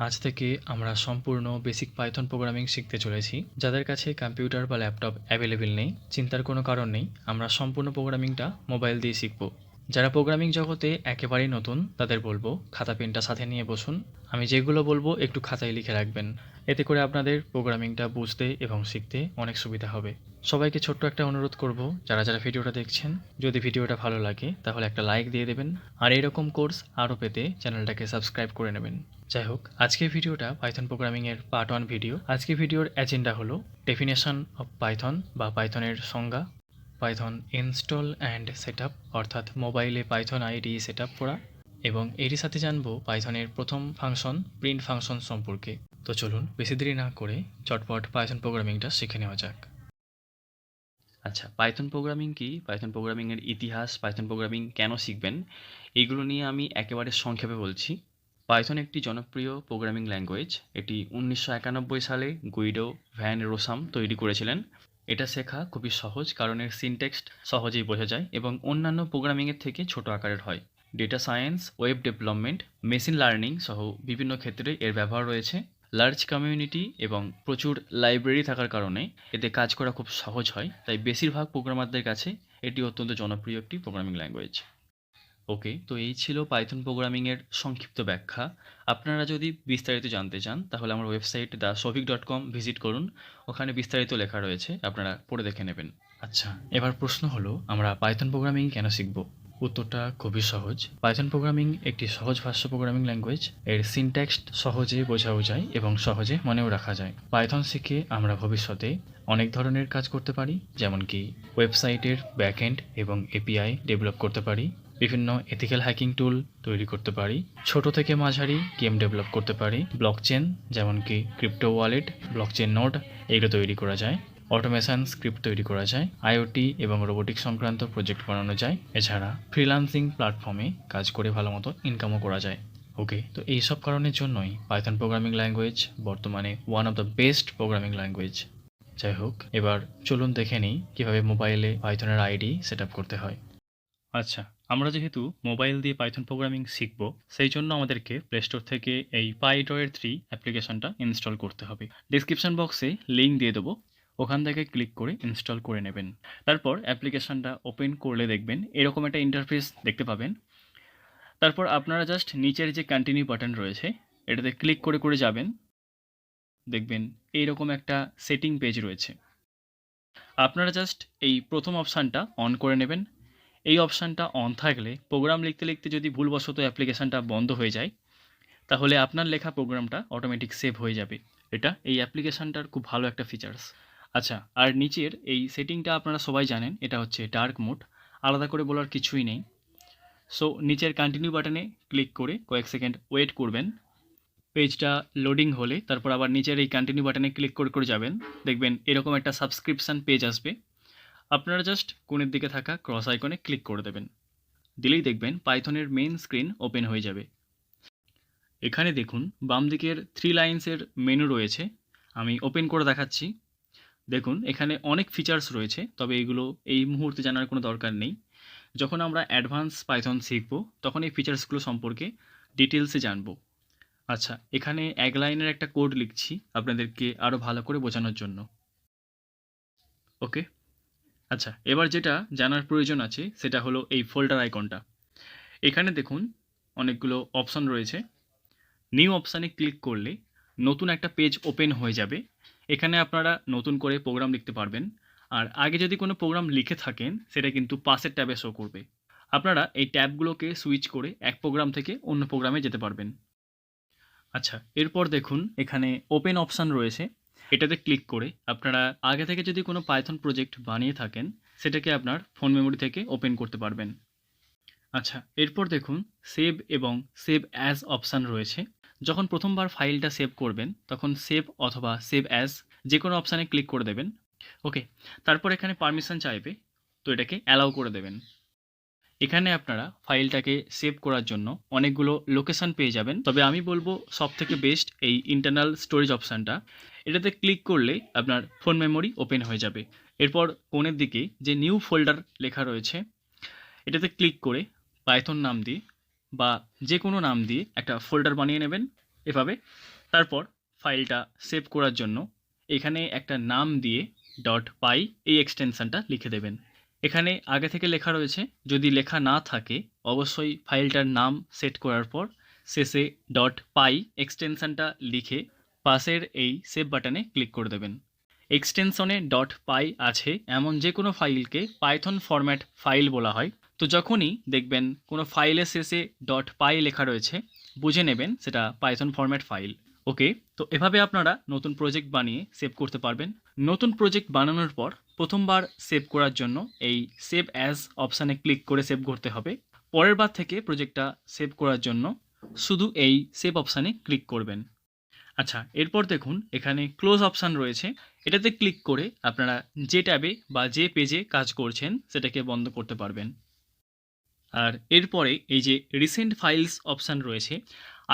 আজ থেকে আমরা সম্পূর্ণ বেসিক পাইথন প্রোগ্রামিং শিখতে চলেছি। যাদের কাছে কম্পিউটার বা ল্যাপটপ অ্যাভেলেবেল নেই, চিন্তার কোনো কারণ নেই, আমরা সম্পূর্ণ প্রোগ্রামিংটা মোবাইল দিয়ে শিখব। যারা প্রোগ্রামিং জগতে একেবারেই নতুন, তাদের বলব খাতা পেনটা সাথে নিয়ে বসুন। আমি যেগুলো বলব একটু খাতায় লিখে রাখবেন। এতে করে আপনাদের প্রোগ্রামিংটা বুঝতে এবং শিখতে অনেক সুবিধা হবে। সবাইকে ছোট্ট একটা অনুরোধ করব, যারা যারা ভিডিওটা দেখছেন, যদি ভিডিওটা ভালো লাগে, তাহলে একটা লাইক দিয়ে দেবেন। আর এরকম কোর্স আরও পেতে চ্যানেলটাকে সাবস্ক্রাইব করে নেবেন। যাই হোক, আজকের ভিডিওটা পাইথন প্রোগ্রামিংয়ের পার্ট ওয়ান ভিডিও আজকে ভিডিওর এজেন্ডা হলো ডেফিনেশন অফ পাইথন বা পাইথনের সংজ্ঞা। পাইথন ইনস্টল অ্যান্ড সেট অর্থাৎ মোবাইলে পাইথন আইডি সেট করা এবং এরই সাথে জানব পাইথনের প্রথম ফাংশন প্রিন্ট ফাংশন সম্পর্কে। তো চলুন, বেশি দেরি না করে চটপট পাইথন প্রোগ্রামিংটা শিখে নেওয়া যাক। আচ্ছা পাইথন প্রোগ্রামিং কি? পাইথন প্রোগ্রামিংয়ের ইতিহাস পাইথন প্রোগ্রামিং কেন শিখবেন? এইগুলো নিয়ে আমি একেবারে সংক্ষেপে বলছি। পাইথন একটি জনপ্রিয় প্রোগ্রামিং ল্যাঙ্গুয়েজ এটি উনিশশো একানব্বই সালে গুইডো ভ্যান রোসাম তৈরি করেছিলেন। এটা শেখা খুবই সহজ কারণ এর সিনটেক্সট সহজেই বোঝা যায় এবং অন্যান্য প্রোগ্রামিংয়ের থেকে ছোট আকারের হয়। Data science web development machine learning সহ বিভিন্ন ক্ষেত্রে এর ব্যবহার রয়েছে। লার্জ কমিউনিটি এবং প্রচুর লাইব্রেরি থাকার কারণে এতে কাজ করা খুব সহজ হয়, তাই বেশিরভাগ প্রোগ্রামারদের কাছে এটি অত্যন্ত জনপ্রিয় একটি প্রোগ্রামিং ল্যাঙ্গুয়েজ ওকে, তো এই ছিল পাইথন প্রোগ্রামিংয়ের সংক্ষিপ্ত ব্যাখ্যা। আপনারা যদি বিস্তারিত জানতে চান, তাহলে আমার website the Sovik dot com visit করুন। ওখানে বিস্তারিত লেখা রয়েছে, আপনারা পড়ে দেখে নেবেন। আচ্ছা এবার প্রশ্ন হলো, আমরা পাইথন প্রোগ্রামিং কেন শিখব? উত্তরটা খুবই সহজ। পাইথন প্রোগ্রামিং একটি সহজ ভাষ্য প্রোগ্রামিং ল্যাঙ্গুয়েজ এর সিনট্যাক্সট সহজে বোঝাও যায় এবং সহজে মনেও রাখা যায়। পাইথন শিখে আমরা ভবিষ্যতে অনেক ধরনের কাজ করতে পারি যেমন কি ওয়েবসাইটের ব্যাকএন্ড এবং এপিআই ডেভেলপ করতে পারি। বিভিন্ন এথিক্যাল হ্যাকিং টুল তৈরি করতে পারি, ছোট থেকে মাঝারি গেম ডেভেলপ করতে পারি ব্লকচেন যেমন কি ক্রিপ্টো ওয়ালেট ব্লকচেন নোড এগুলো তৈরি করা যায় অটোমেশন স্ক্রিপ্ট তৈরি করা যায় আইওটি এবং রোবোটিক সংক্রান্ত প্রজেক্ট বানানো যায়, এছাড়া ফ্রিল্যান্সিং প্ল্যাটফর্মে কাজ করে ভালো মতো ইনকামও করা যায়। ওকে তো এই সব কারণের জন্যই পাইথন প্রোগ্রামিং ল্যাঙ্গুয়েজ বর্তমানে one of the best programming language যাই হোক, এবার চলুন দেখে নিই কীভাবে মোবাইলে পাইথনের আইডি সেট করতে হয়। আচ্ছা আমরা যেহেতু মোবাইল দিয়ে পাইথন প্রোগ্রামিং শিখব, সেই জন্য আমাদেরকে প্লে স্টোর থেকে এই পাইডয়ের থ্রি অ্যাপ্লিকেশনটা ইনস্টল করতে হবে। ডিসক্রিপশন বক্সে লিঙ্ক দিয়ে দেবো। ওখান থেকে ক্লিক করে ইনস্টল করে নেবেন। তারপর অ্যাপ্লিকেশনটা ওপেন করলে দেখবেন এরকম একটা ইন্টারফেস দেখতে পাবেন। তারপর আপনারা জাস্ট নিচের যে কন্টিনিউ বাটন রয়েছে, এটাতে ক্লিক করে করে যাবেন। দেখবেন এইরকম একটা সেটিং পেজ রয়েছে। আপনারা জাস্ট এই প্রথম অপশানটা অন করে নেবেন। এই অপশানটা অন থাকলে প্রোগ্রাম লিখতে লিখতে যদি ভুলবশত অ্যাপ্লিকেশানটা বন্ধ হয়ে যায়, তাহলে আপনার লেখা প্রোগ্রামটা অটোমেটিক সেভ হয়ে যাবে। এটা এই অ্যাপ্লিকেশানটার খুব ভালো একটা ফিচার্স আচ্ছা আর নিচের এই সেটিংটা আপনারা সবাই জানেন, এটা হচ্ছে ডার্ক মোড আলাদা করে বলার কিছুই নেই। সো নিচের কন্টিনিউ বাটনে ক্লিক করে কয়েক সেকেন্ড ওয়েট করবেন। পেজটা লোডিং হলে, তারপর আবার নিচের এই কন্টিনিউ বাটনে ক্লিক করে করে যাবেন। দেখবেন এরকম একটা সাবস্ক্রিপশান পেজ আসবে। আপনারা জাস্ট কোণের দিকে থাকা ক্রস আইকনে ক্লিক করে দেবেন। দিলেই দেখবেন পাইথনের মেন স্ক্রিন ওপেন হয়ে যাবে। এখানে দেখুন, বাম দিকের থ্রি লাইন্সের মেনু রয়েছে। আমি ওপেন করে দেখাচ্ছি। দেখুন, এখানে অনেক ফিচার্স রয়েছে, তবে এগুলো এই মুহূর্তে জানার কোনো দরকার নেই। যখন আমরা অ্যাডভান্স পাইথন শিখব, তখন এই ফিচার্সগুলো সম্পর্কে ডিটেলসে জানব। আচ্ছা এখানে এক লাইনের একটা কোড লিখছি আপনাদেরকে আরও ভালো করে বোঝানোর জন্য। ওকে আচ্ছা এবার যেটা জানার প্রয়োজন আছে, সেটা হলো এই ফোল্ডার আইকনটা এখানে দেখুন, অনেকগুলো অপশন রয়েছে। নিউ অপশানে ক্লিক করলে নতুন একটা পেজ ওপেন হয়ে যাবে। এখানে আপনারা নতুন করে প্রোগ্রাম লিখতে পারবেন। আর আগে যদি কোনো প্রোগ্রাম লিখে থাকেন, সেটা কিন্তু পাশের ট্যাবে শো করবে। আপনারা এই ট্যাবগুলোকে সুইচ করে এক প্রোগ্রাম থেকে অন্য প্রোগ্রামে যেতে পারবেন। আচ্ছা এরপর দেখুন, এখানে ওপেন অপশান রয়েছে। এটাতে ক্লিক করে আপনারা আগে থেকে যদি কোনো পাইথন প্রজেক্ট বানিয়ে থাকেন, সেটাকে আপনার ফোন মেমোরি থেকে ওপেন করতে পারবেন। আচ্ছা এরপর দেখুন সেভ এবং সেভ অ্যাজ অপশান রয়েছে। যখন প্রথমবার ফাইলটা সেভ করবেন, তখন সেভ অথবা সেভ অ্যাজ যে কোনো অপশানে ক্লিক করে দেবেন। ওকে তারপর এখানে পারমিশন চাইবে, তো এটাকে অ্যালাউ করে দেবেন। এখানে আপনারা ফাইলটাকে সেভ করার জন্য অনেকগুলো লোকেশান পেয়ে যাবেন। তবে আমি বলব সব থেকে বেস্ট এই ইন্টারনাল স্টোরেজ অপশানটা এটাতে ক্লিক করলে আপনার ফোন মেমোরি ওপেন হয়ে যাবে। এরপর কোণের দিকে যে নিউ ফোল্ডার লেখা রয়েছে, এটাতে ক্লিক করে পাইথন নাম দিয়ে বা যে কোনো নাম দিয়ে একটা ফোল্ডার বানিয়ে নেবেন এভাবে। তারপর ফাইলটা সেভ করার জন্য এখানে একটা নাম দিয়ে ডট পাই এই এক্সটেনশনটা লিখে দেবেন। এখানে আগে থেকে লেখা রয়েছে, যদি লেখা না থাকে, অবশ্যই ফাইলটার নাম সেট করার পর শেষে ডট পাই এক্সটেনশানটা লিখে পাশের এই সেভ বাটনে ক্লিক করে দেবেন। এক্সটেনশনে ডট পাই আছে, এমন যে কোনো ফাইলকে পাইথন ফরম্যাট ফাইল বলা হয়। তো যখনই দেখবেন কোনো ফাইলের শেষে ডট পাই লেখা রয়েছে, বুঝে নেবেন সেটা পাইথন ফরম্যাট ফাইল ওকে, তো এভাবে আপনারা নতুন প্রজেক্ট বানিয়ে সেভ করতে পারবেন। নতুন প্রজেক্ট বানানোর পর প্রথমবার সেভ করার জন্য এই সেভ অ্যাজ অপশানে ক্লিক করে সেভ করতে হবে। পরের বার থেকে প্রজেক্টটা সেভ করার জন্য শুধু এই সেভ অপশানে ক্লিক করবেন। আচ্ছা এরপর দেখুন, এখানে ক্লোজ অপশান রয়েছে। এটাতে ক্লিক করে আপনারা যে ট্যাবে বা যে পেজে কাজ করছেন, সেটাকে বন্ধ করতে পারবেন। আর এরপরে এই যে রিসেন্ট ফাইলস অপশান রয়েছে,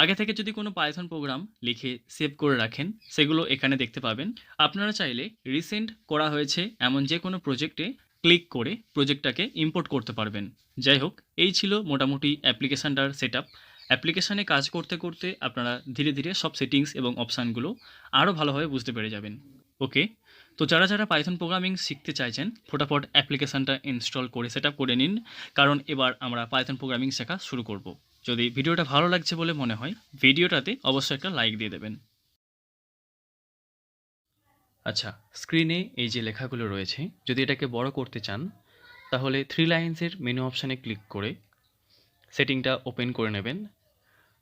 আগে থেকে যদি কোনো পাইথন প্রোগ্রাম লিখে সেভ করে রাখেন, সেগুলো এখানে দেখতে পাবেন। আপনারা চাইলে রিসেন্ট করা হয়েছে এমন যে কোনো প্রজেক্টে ক্লিক করে প্রজেক্টটাকে ইম্পোর্ট করতে পারবেন। যাই হোক, এই ছিল মোটামুটি অ্যাপ্লিকেশানটার সেট অ্যাপ্লিকেশানে কাজ করতে করতে আপনারা ধীরে ধীরে সব সেটিংস এবং অপশানগুলো আরও ভালোভাবে বুঝতে পেরে যাবেন। ওকে? তো যারা যারা পাইথন প্রোগ্রামিং শিখতে চাইছেন, ফোটাফট অ্যাপ্লিকেশানটা ইনস্টল করে সেট করে নিন, কারণ এবার আমরা পাইথন প্রোগ্রামিং শেখা শুরু করব। যদি ভিডিওটা ভালো লাগছে বলে মনে হয়, ভিডিওটাতে অবশ্যই একটা লাইক দিয়ে দেবেন। আচ্ছা স্ক্রিনে এই যে লেখাগুলো রয়েছে, যদি এটাকে বড় করতে চান, তাহলে থ্রি লাইন্সের মেনু অপশানে ক্লিক করে সেটিংটা ওপেন করে নেবেন।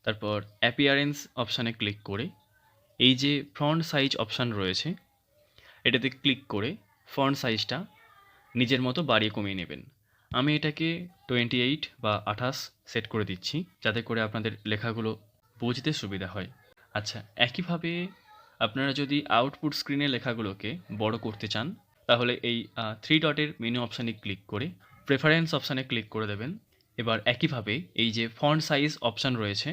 তারপর অ্যাপিয়ারেন্স অপশানে ক্লিক করে, এই যে ফ্রন্ট সাইজ অপশান রয়েছে, এটাতে ক্লিক করে ফ্রন্ট সাইজটা নিজের মতো বাড়িয়ে কমিয়ে নেবেন। আমি এটাকে টোয়েন্টি এইট বা আঠাশ সেট করে দিচ্ছি, যাতে করে আপনাদের লেখাগুলো বুঝতে সুবিধা হয়। আচ্ছা একইভাবে আপনারা যদি আউটপুট স্ক্রিনে লেখাগুলোকে বড় করতে চান, তাহলে এই থ্রি ডটের মেনু অপশানে ক্লিক করে প্রেফারেন্স অপশানে ক্লিক করে দেবেন। এবার একইভাবে এই যে ফন্ট সাইজ অপশান রয়েছে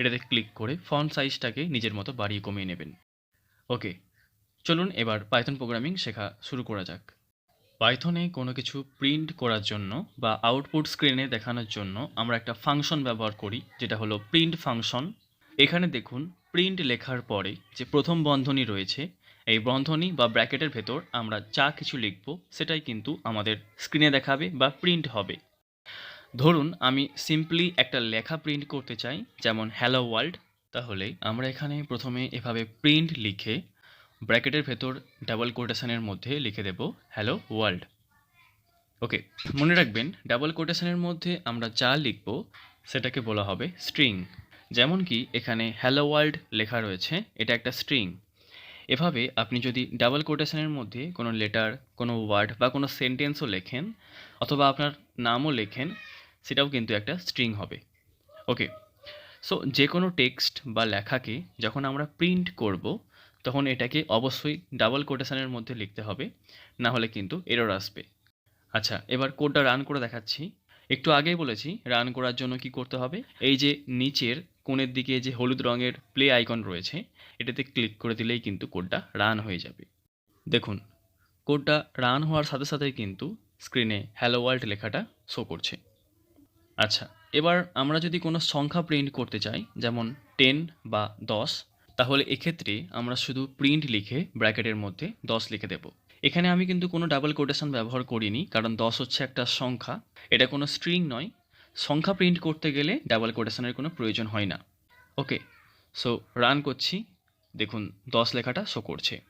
এটাতে ক্লিক করে ফন্ট সাইজটাকে নিজের মতো বাড়িয়ে কমিয়ে নেবেন। ওকে চলুন এবার পাইথন প্রোগ্রামিং শেখা শুরু করা যাক। পাইথনে কোনো কিছু প্রিন্ট করার জন্য বা আউটপুট স্ক্রিনে দেখানোর জন্য আমরা একটা ফাংশন ব্যবহার করি, যেটা হলো প্রিন্ট ফাংশন এখানে দেখুন প্রিন্ট লেখার পরে যে প্রথম বন্ধনী রয়েছে, এই বন্ধনী বা ব্র্যাকেটের ভেতর আমরা যা কিছু লিখব, সেটাই কিন্তু আমাদের স্ক্রিনে দেখাবে বা প্রিন্ট হবে। ধরুন, আমি সিম্পলি একটা লেখা প্রিন্ট করতে চাই, যেমন হ্যালো ওয়ার্ল্ড তাহলে আমরা এখানে প্রথমে এভাবে প্রিন্ট লিখে ব্র্যাকেটের ভেতর ডাবল কোটেশনের মধ্যে লিখে দেব হ্যালো ওয়ার্ল্ড ওকে, মনে রাখবেন ডাবল কোটেশনের মধ্যে আমরা যা লিখব, সেটাকে বলা হবে স্ট্রিং যেমন কি, এখানে হ্যালো ওয়ার্ল্ড লেখা রয়েছে, এটা একটা স্ট্রিং এভাবে আপনি যদি ডাবল কোটেশনের মধ্যে কোনো লেটার কোনো ওয়ার্ড বা কোনো সেন্টেন্সও লেখেন, অথবা আপনার নামও লেখেন সেটাও কিন্তু একটা স্ট্রিং হবে। ওকে সো যে কোনো টেক্সট বা লেখাকে যখন আমরা প্রিন্ট করব, তখন এটাকে অবশ্যই ডাবল কোটেশনের মধ্যে লিখতে হবে, না হলে কিন্তু এরর আসবে। আচ্ছা এবার কোডটা রান করে দেখাচ্ছি। একটু আগেই বলেছি রান করার জন্য কি করতে হবে? এই যে নিচের কোণের দিকে যে হলুদ রঙের প্লে আইকন রয়েছে, এটাতে ক্লিক করে দিলেই কিন্তু কোডটা রান হয়ে যাবে। দেখুন কোডটা রান হওয়ার সাথে সাথেই কিন্তু স্ক্রিনে হ্যালো ওয়ার্ল্ড লেখাটা শো করছে। আচ্ছা এবার আমরা যদি কোনো সংখ্যা প্রিন্ট করতে চাই, যেমন টেন বা দশ, তাহলে এক্ষেত্রে আমরা শুধু প্রিন্ট লিখে ব্র্যাকেটের মধ্যে দশ লিখে দেব। এখানে আমি কিন্তু কোনো ডাবল কোটেশন ব্যবহার করিনি, কারণ দশ হচ্ছে একটা সংখ্যা। এটা কোনো স্ট্রিং নয়। সংখ্যা প্রিন্ট করতে গেলে ডাবল কোটেশনের কোনো প্রয়োজন হয় না। ওকে সো রান করছি। দেখুন, দশ লেখাটা শো করছে।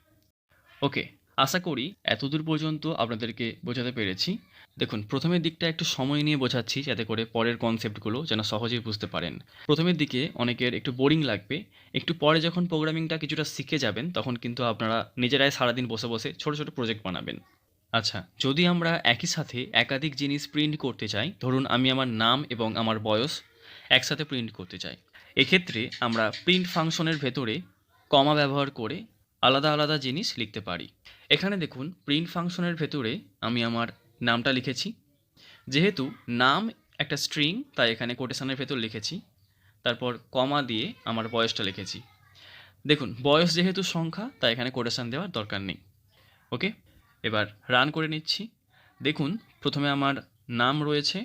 ওকে আশা করি এতদূর পর্যন্ত আপনাদেরকে বোঝাতে পেরেছি। দেখুন প্রথমের দিকটা একটু সময় নিয়ে বোঝাচ্ছি যাতে করে পরের কনসেপ্টগুলো যেন সহজেই বুঝতে পারেন। প্রথমের দিকে অনেকের একটু বোরিং লাগবে। একটু পরে যখন প্রোগ্রামিংটা কিছুটা শিখে যাবেন, তখন কিন্তু আপনারা নিজেরাই সারাদিন বসে বসে ছোটো ছোটো প্রজেক্ট বানাবেন। আচ্ছা যদি আমরা একই সাথে একাধিক জিনিস প্রিন্ট করতে চাই, ধরুন আমি আমার নাম এবং আমার বয়স একসাথে প্রিন্ট করতে চাই। এক্ষেত্রে আমরা প্রিন্ট ফাংশনের ভেতরে কমা ব্যবহার করে আলাদা আলাদা জিনিস লিখতে পারি। এখানে দেখুন প্রিন্ট ফাংশনের ভেতরে আমি আমার নামটা লিখেছি। যেহেতু নাম একটা স্ট্রিং তাই এখানে কোটেশনের ভেতর লিখেছি। তারপর কমা দিয়ে আমার বয়সটা লিখেছি। দেখুন, বয়স যেহেতু সংখ্যা, তাই এখানে কোটেশন দেওয়ার দরকার নেই। ওকে? এবার রান করে নিচ্ছি। দেখুন, প্রথমে আমার নাম রয়েছে,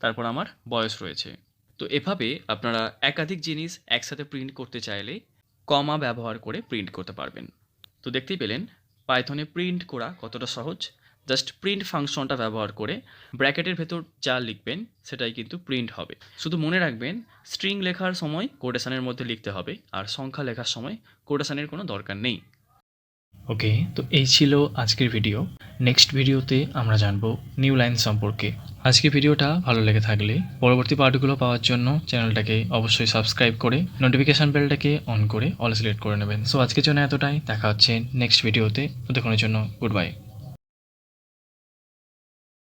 তারপর আমার বয়স রয়েছে। তো এভাবে আপনারা একাধিক জিনিস একসাথে প্রিন্ট করতে চাইলে কমা ব্যবহার করে প্রিন্ট করতে পারবেন। তো দেখতেই পেলেন পাইথনে প্রিন্ট করা কতটা সহজ। জাস্ট প্রিন্ট ফাংশনটা ব্যবহার করে ব্র্যাকেটের ভেতর যা লিখবেন সেটাই কিন্তু প্রিন্ট হবে। শুধু মনে রাখবেন স্ট্রিং লেখার সময় কোটেশনের মধ্যে লিখতে হবে আর সংখ্যা লেখার সময় কোটেশনের কোনো দরকার নেই। ওকে, তো এই ছিল আজকের ভিডিও। নেক্সট ভিডিওতে আমরা জানব নিউ লাইন সম্পর্কে। আজকের ভিডিওটা ভালো লেগে থাকলে পরবর্তী পার্টগুলো পাওয়ার জন্য চ্যানেলটাকে অবশ্যই সাবস্ক্রাইব করে নোটিফিকেশান বেলটাকে অন করে অল সিলেক্ট করে নেবেন। সো আজকের জন্য এতটাই। দেখা হচ্ছে নেক্সট ভিডিওতে। ততক্ষণের জন্য গুড বাই